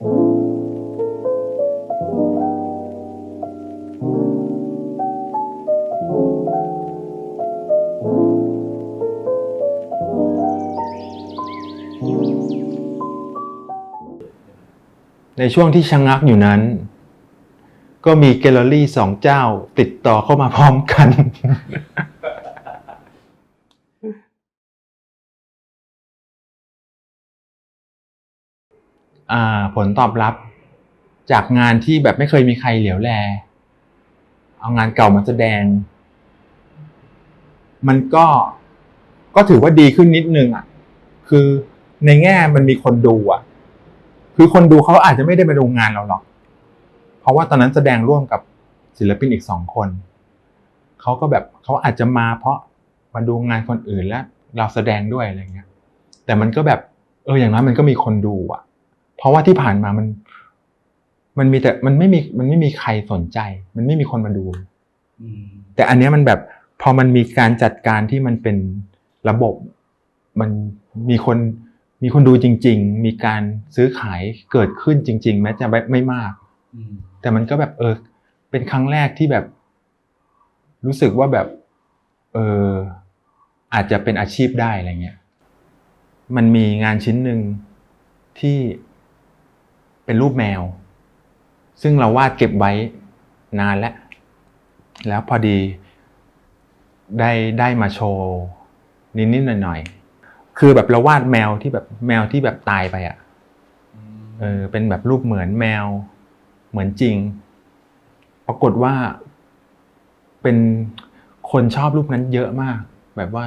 ในช่วงที่ชะงักอยู่นั้น ก็มีแกลเลอรี่สองเจ้าติดต่อเข้ามาพร้อมกัน ผลตอบรับจากงานที่แบบไม่เคยมีใครเหลียวแล เอางานเก่ามาแสดง มันก็ก็ถือว่าดีขึ้นนิดนึงอะ คือในแง่มันมีคนดูอะ คือคนดูเขาอาจจะไม่ได้มาดูงานเราหรอก เพราะว่าตอนนั้นแสดงร่วมกับศิลปินอีกสองคน เขาก็แบบเขาอาจจะมาเพราะมาดูงานคนอื่นและเราแสดงด้วยอะไรเงี้ย แต่มันก็แบบ เอออย่างน้อยมันก็มีคนดูอะ เพราะว่าที่ผ่านมามัน มันมีแต่มันไม่มีมันไม่มีใครสนใจ มันไม่มีคนมาดูอืมแต่อันเนี้ยมันแบบพอมันมีการจัดการที่มันเป็นระบบ มันมีคนมีคนดูจริง ๆ มีการซื้อขายเกิดขึ้นจริง ๆ แม้จะไม่ไม่มากอืมแต่มันก็แบบเออ เป็นครั้งแรกที่แบบ รู้สึกว่าแบบ เอออาจจะเป็นอาชีพได้อะไรเงี้ย มันมีงานชิ้นหนึ่งที่ เป็นรูปแมว ซึ่งเราวาดเก็บไว้นานแล้ว แล้วพอดีได้ได้มาโชว์นิดๆหน่อยๆ คือแบบเราวาดแมวที่แบบแมวที่แบบตายไปอะเออเป็นแบบรูปเหมือนแมว เหมือนจริง ปรากฏว่า เป็นคนชอบรูปนั้นเยอะมาก แบบว่า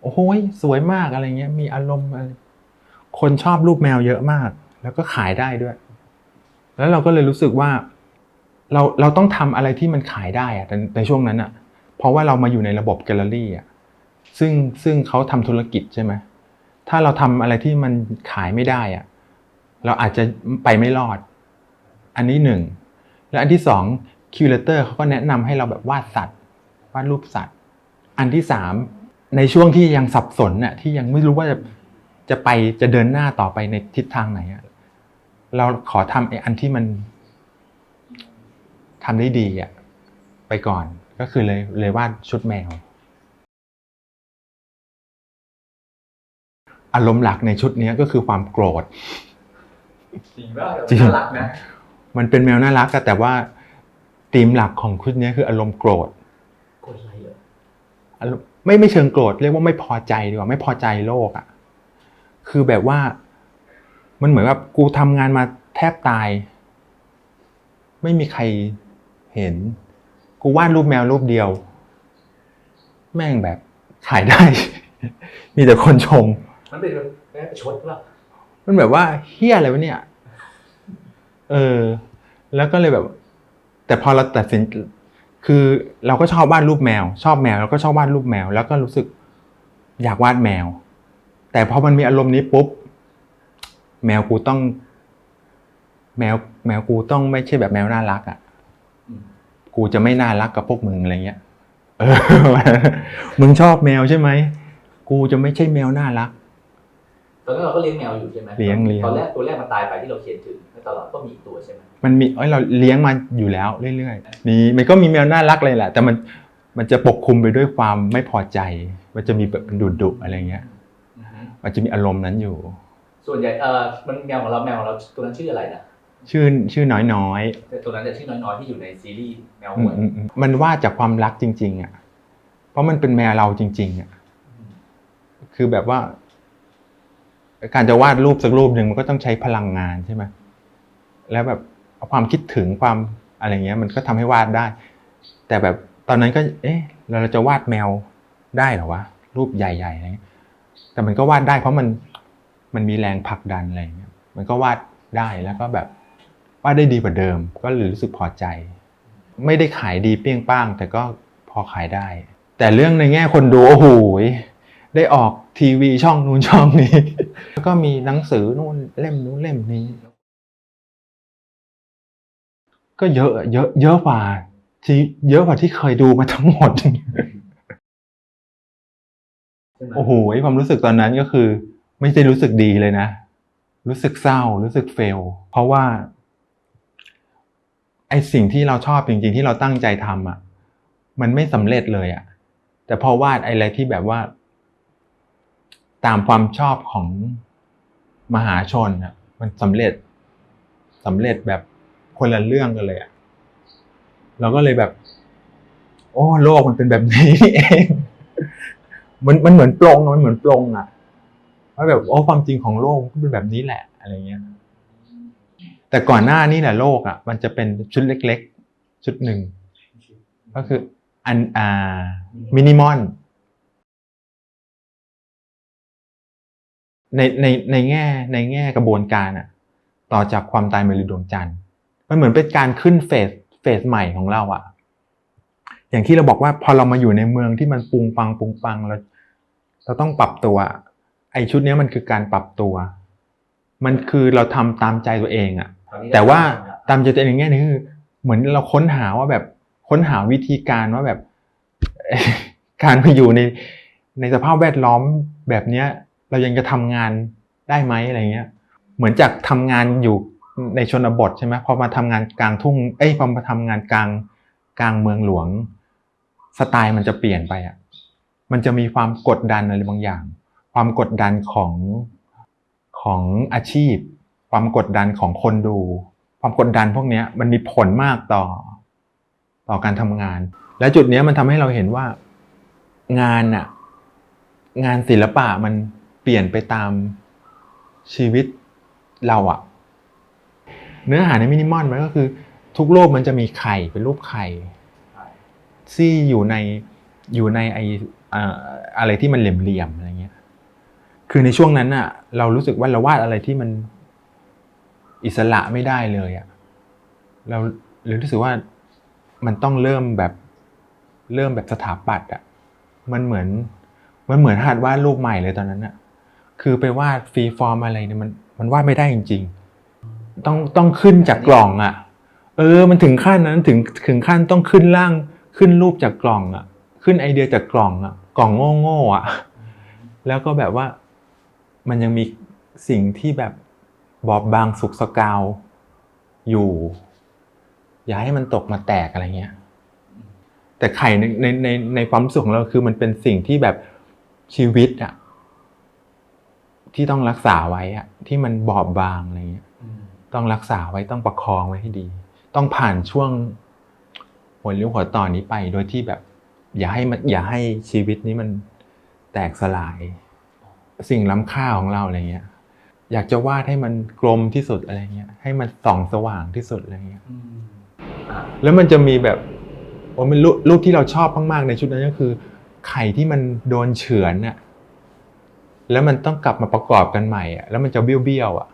โอ้โหยสวยมากอะไรเงี้ย มีอารมณ์อะไรคนชอบรูปแมวเยอะมาก แล้วก็ขายได้ด้วย แล้วเราก็เลยรู้สึกว่า เราเราต้องทำอะไรที่มันขายได้อะในในช่วงนั้นอะเพราะว่าเรามาอยู่ในระบบแกลเลอรี่อะซึ่งซึ่งเขาทำธุรกิจใช่ไหมถ้าเราทำอะไรที่มันขายไม่ได้อะเราอาจจะไปไม่รอด อันนี้หนึ่งและอันที่สองคิวเลเตอร์เขาก็แนะนำให้เราแบบวาดสัตว์วาดรูปสัตว์ อันที่สามในช่วงที่ยังสับสนน่ะที่ยังไม่รู้ว่าจะจะไปจะเดินหน้าต่อไปในทิศทางไหนอะ เราขอทำไอ้อันที่มันทำได้ดีอะไปก่อนก็คือเลยเลยวาดชุดแมว อารมณ์หลักในชุดเนี้ยก็คือความโกรธจริงว่าจริงน่ารักนะมันเป็นแมวน่ารักอะแต่ว่าธีมหลักของชุดเนี้ยคืออารมณ์โกรธกดอะไรเหรออารมณ์ไม่ไม่เชิงโกรธเรียกว่าไม่พอใจดีกว่าไม่พอใจโลกอะ่ะคือแบบว่า มันเหมือนแบบกูทำงานมาแทบตาย ไม่มีใครเห็น กูวาดรูปแมวรูปเดียว แม่งแบบขายได้ มีแต่คนชม มันเป็นแม่ประชดหรือเปล่ามันแบบว่าเฮี้ยอะไรวะเนี่ย เออ แล้วก็เลยแบบ แต่พอเราตัดสินคือเราก็ชอบวาดรูปแมว ชอบแมวแล้วก็ชอบวาดรูปแมว แล้วก็รู้สึกอยากวาดแมว แต่พอมันมีอารมณ์นี้ปุ๊บ แมวกูต้อง แมว แมวกูต้องไม่ใช่แบบแมวน่ารักอะ่ะอืมกูจะไม่น่ารักกับพวกมึงอะไรเงี้ยเออมึงชอบแมวใช่ไหมกูจะไม่ใช่แมวน่ารักตอนนั้นเราก็เลี้ยงแมวอยู่ใช่ไหมเลี้ยงเลี้ยงตอนแรกตัวแรกมันตายไปที่เราเขียนถึงแล้วตลอดก็มีอีกตัวใช่ไหมมันมีเอ้ยเราเลี้ยงมาอยู่แล้วเรื่อยๆนี่มันก็มีแมวน่ารักเลยแหละ แต่มันมันจะปกคลุมไปด้วยความไม่พอใจ มันจะมีแบบดุดุๆอะไรเงี้ยอือฮึมันจะมีอารมณ์นั้นอยู่ ส่วนใหญ่เออมันแมวของเราแมวของเราตัวนั้นชื่ออะไรนะชื่อชื่อน้อยน้อยแต่ตัวนั้นจะชื่อน้อยๆที่อยู่ในซีรีส์แมวๆหอืวมยอืมอืมมันว่าจากความรักจริง ๆ อะ เพราะมันเป็นแมวเราจริง ๆ อะ คือแบบว่า การจะวาดรูปสักรูปหนึ่งมันก็ต้องใช้พลังงานใช่ไหมแล้วแบบเอาความคิดถึงความอะไรเงี้ย มันก็ทำให้วาดได้ แต่แบบตอนนั้นก็ เอ๊ะเราจะวาดแมวได้เหรอวะรูปใหญ่ๆอะไรเงี้ยแต่มันก็วาดได้เพราะมัน มันมีแรงผลักดันอะไรเงี้ยมันก็วาดได้แล้วก็แบบวาดได้ดีกว่าเดิม ก็เลยรู้สึกพอใจ ไม่ได้ขายดีเปรี้ยงป้าง แต่ก็พอขายได้ แต่เรื่องในแง่คนดูโอ้โหได้ออกทีวีช่องนู้นช่องนี้ แล้วก็มีหนังสือนู่นเล่มนู้นเล่มนี้ ก็เยอะเยอะเยอะกว่าที่เยอะกว่าที่เคยดูมาทั้งหมด โอ้โหความรู้สึกตอนนั้นก็คือ ไม่ได้รู้สึกดีเลยนะ รู้สึกเศร้า รู้สึกเฟล เพราะว่าไอสิ่งที่เราชอบจริงๆที่เราตั้งใจทำอะ มันไม่สำเร็จเลยอะ แต่พอวาดไอะไรที่แบบว่า ตามความชอบของมหาชนอะ มันสำเร็จสำเร็จแบบคนละเรื่องกันเลยอะ เราก็เลยแบบ โอ้โลกมันเป็นแบบนี้เอง มันมันเหมือนปลงมันเหมือนปลงอะ ว่าแบบโอ้ความจริงของโลกก็เป็นแบบนี้แหละอะไรเงี้ย แต่ก่อนหน้านี่แหละโลกอะ มันจะเป็นชุดเล็ก ๆ ชุดหนึ่งก็คืออันอ่ามินิมอลในในในแง่ในแง่กระบวนการอะ ต่อจากความตายเมรุดวงจันทร์มันเหมือนเป็นการขึ้นเฟสเฟสใหม่ของเราอะ อย่างที่เราบอกว่าพอเรามาอยู่ในเมืองที่มันปุงปังปุงปังเราเราต้องปรับตัว ชุดเนี้ยมันคือการปรับตัว มันคือเราทำตามใจตัวเองอะตอนนี้แต่ว่าตามใจตัวเองในแง่นึงคือเหมือนเราค้นหาว่าแบบค้นหาวิธีการว่าแบบ การมาอยู่ในในสภาพแวดล้อมแบบเนี้ย เรายังจะทำงานได้ไหมอะไรเงี้ย เหมือนจากทำงานอยู่ในชนบทใช่ไหมพอมาทำงานกลางทุ่ง เอ้ยพอมาทำงานกลางกลางเมืองหลวง สไตล์มันจะเปลี่ยนไปอะมันจะมีความกดดันอะไรบางอย่าง ความกดดันของของอาชีพ ความกดดันของคนดู ความกดดันพวกเนี้ยมันมีผลมากต่อต่อการทำงาน และจุดเนี้ยมันทำให้เราเห็นว่างานอะงานศิลปะมันเปลี่ยนไปตามชีวิตเราอะเนื้อหาในมินิมอลมันก็คือ ทุกรูปมันจะมีไข่เป็นรูปไข่ที่อยู่ในอยู่ในไออ่าอะไรที่มันเหลี่ยมๆอะไรเงี้ย คือในช่วงนั้นอะเรารู้สึกว่าเราวาดอะไรที่มันอิสระไม่ได้เลยอะเราเรารู้สึกว่ามันต้องเริ่มแบบเริ่มแบบสถาปัตย์อะมันเหมือนมันเหมือนหัดวาดรูปใหม่เลยตอนนั้นอะคือไปวาดฟรีฟอร์มอะไรเนี่ยมันมันวาดไม่ได้จริง ๆ ต้องต้องขึ้นจากกล่องอะเออ มันถึงขั้นนั้นถึงถึงขั้นต้องขึ้นร่างขึ้นรูปจากกล่องอะขึ้นไอเดียจากกล่องอะกล่องโง่ๆอะแล้วก็แบบว่า มันยังมีสิ่งที่แบบบอบบางสุกสกาวอยู่ อย่าให้มันตกมาแตกอะไรเงี้ย แต่ไข่ในในในในความรู้สึกของเราคือมันเป็นสิ่งที่แบบชีวิตอะที่ต้องรักษาไว้อะที่มันบอบบางอะไรเงี้ยต้องรักษาไว้ต้องประคองไว้ให้ดี ต้องผ่านช่วงหัวเลี้ยวหัวต่อนนี้ไปโดยที่แบบ อย่าให้มันอย่าให้ชีวิตนี้มันแตกสลาย สิ่งล้ำค่าของเราอะไรเงี้ย อยากจะวาดให้มันกลมที่สุดอะไรเงี้ย ให้มันส่องสว่างที่สุดอะไรเงี้ยอืมอะแล้วมันจะมีแบบโอ้มันรูปรูปที่เราชอบมากๆในชุดนั้นก็คือ ไข่ที่มันโดนเฉือนน่ะแล้วมันต้องกลับมาประกอบกันใหม่อะแล้วมันจะเบี้ยวๆอะ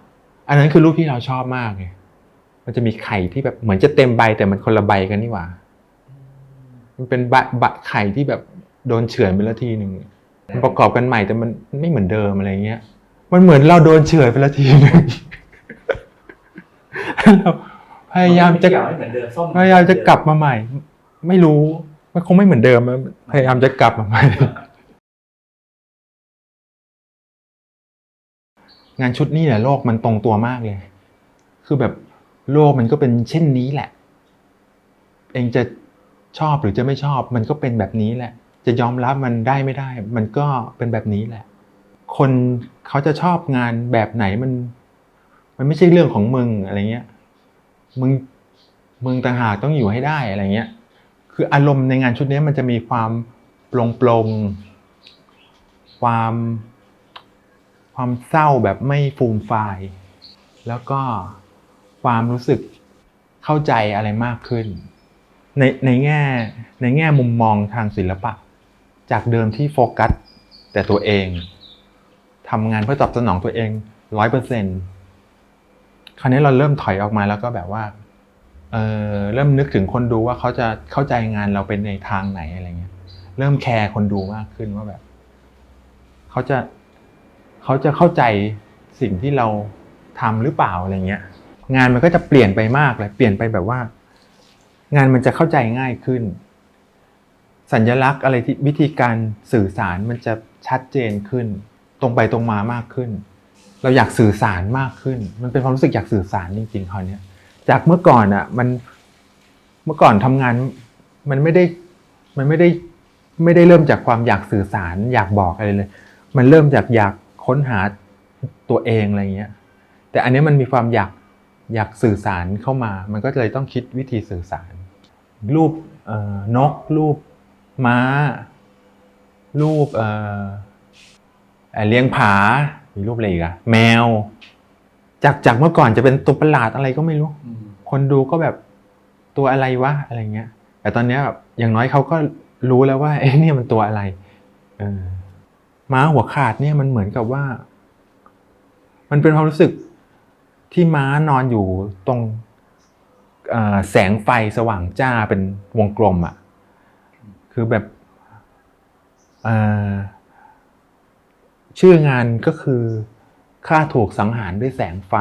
อันนั้นคือรูปที่เราชอบมากเลยมันจะมีไข่ที่แบบเหมือนจะเต็มใบแต่มันคนละใบกันนี่หว่า มันเป็นบะบะไข่ที่แบบโดนเฉือนไปแล้วทีหนึ่ง มันประกอบกันใหม่แต่มันไม่เหมือนเดิมอะไรเงี้ย มันเหมือนเราโดนเฉือนไปแล้วทีหนึ่งเราพยายามจะไเกี่วไม่เหมือนเดิมส้มพยายามจะกลับมาใหม่ ไม่รู้มันคงไม่เหมือนเดิมอะพยายามจะกลับมาใหม่ งานชุดนี้แหละโลกมันตรงตัวมากเลย คือแบบโลกมันก็เป็นเช่นนี้แหละ เองจะชอบหรือจะไม่ชอบ มันก็เป็นแบบนี้แหละ จะยอมรับมันได้ไม่ได้ มันก็เป็นแบบนี้แหละ คนเขาจะชอบงานแบบไหนมัน มันไม่ใช่เรื่องของมึงอะไรเงี้ยมึงมึงต่างหากต้องอยู่ให้ได้อะไรเงี้ย คืออารมณ์ในงานชุดนี้มันจะมีความปลงปลงความความเศร้าแบบไม่ฟูมฟายแล้วก็ความรู้สึกเข้าใจอะไรมากขึ้น ในในแง่ในแง่มุมมองทางศิลปะ จากเดิมที่โฟกัสแต่ตัวเองทำงานเพื่อตอบสนองตัวเองร้อยเปอร์เซ็นคราวนี้เราเริ่มถอยออกมาแล้วก็แบบว่าเออเริ่มนึกถึงคนดูว่าเขาจะเข้าใจงานเราเป็นในทางไหนอะไรเงี้ย เริ่มแคร์คนดูมากขึ้นว่าแบบเขาจะเขาจะเข้าใจสิ่งที่เราทำหรือเปล่าอะไรเงี้ย งานมันก็จะเปลี่ยนไปมากเลยเปลี่ยนไปแบบว่า งานมันจะเข้าใจง่ายขึ้น สัญลักษณ์อะไรที่วิธีการสื่อสารมันจะชัดเจนขึ้น ตรงไปตรงมามากขึ้น เราอยากสื่อสารมากขึ้น มันเป็นความรู้สึกอยากสื่อสารจริงๆคราวนี้จากเมื่อก่อนอะมันเมื่อก่อนทำงานมันไม่ได้มันไม่ได้ไม่ได้เริ่มจากความอยากสื่อสาร อยากบอกอะไรเลย มันเริ่มจากอยากค้นหาตัวเองอะไรเงี้ย แต่อันนี้มันมีความอยากอยากสื่อสารเข้ามา มันก็เลยต้องคิดวิธีสื่อสาร รูปนกรูป ม้า รูปเอ่อเอ่อเลี้ยงผา มีรูปอะไรอีกอะแมว จากจากเมื่อก่อนจะเป็นตัวประหลาดอะไรก็ไม่รู้อืมคนดูก็แบบตัวอะไรวะอะไรเงี้ย แต่ตอนเนี้ยแบบอย่างน้อยเขาก็รู้แล้วว่า เอ้เนี่ยมันตัวอะไร เออม้าหัวขาดเนี่ยมันเหมือนกับว่า มันเป็นความรู้สึกที่ม้านอนอยู่ตรงเอ่อแสงไฟสว่างจ้าเป็นวงกลมอะ่ะ คือแบบชื่องานก็คือข้าถูกสังหารด้วยแสงไฟ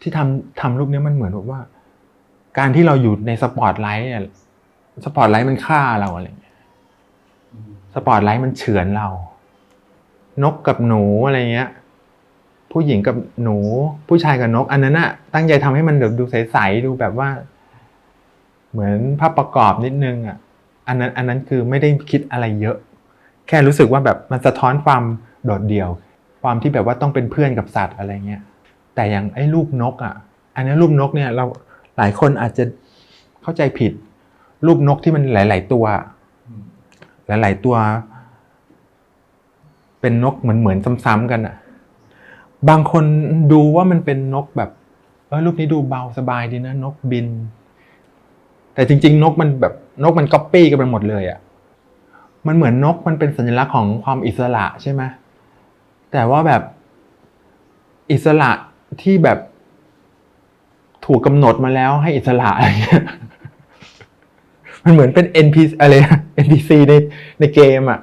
ที่ทำทำรูปนี้มันเหมือนแบบว่า การที่เราอยู่ในสปอตไลท์เนี่ยสปอตไลท์มันฆ่าเราอะไรเงี้ยสปอตไลท์มันเฉือนเรา นกกับหนูอะไรเงี้ย ผู้หญิงกับหนู ผู้ชายกับนก อันนั้นอะตั้งใจทำให้มันแบบดูใสๆดูแบบว่า เหมือนภาพประกอบนิดนึงอะอันนั้นอันนั้นคือไม่ได้คิดอะไรเยอะ แค่รู้สึกว่าแบบมันสะท้อนความโดดเดี่ยว ความที่แบบว่าต้องเป็นเพื่อนกับสัตว์อะไรเงี้ยแต่อย่างไอ้รูปนกอะ อันนี้รูปนกเนี่ยเราหลายคนอาจจะเข้าใจผิด รูปนกที่มันหลาย ๆ ตัว หลาย ๆ ตัว เป็นนกเหมือนเหมือนซ้ำๆกันอะ บางคนดูว่ามันเป็นนกแบบเออรูปนี้ดูเบาสบายดีนะนกบิน แต่จริง ๆ นกมันแบบนกมันก๊อปปี้กันไปหมดเลยอะมันเหมือนนกมันเป็นสัญลักษณ์ของความอิสระใช่ไหมแต่ว่าแบบอิสระที่แบบถูกกำหนดมาแล้วให้อิสระอะไรเงี้ยมันเหมือนเป็น NPC อะไรนะ NPC ในในเกมอะ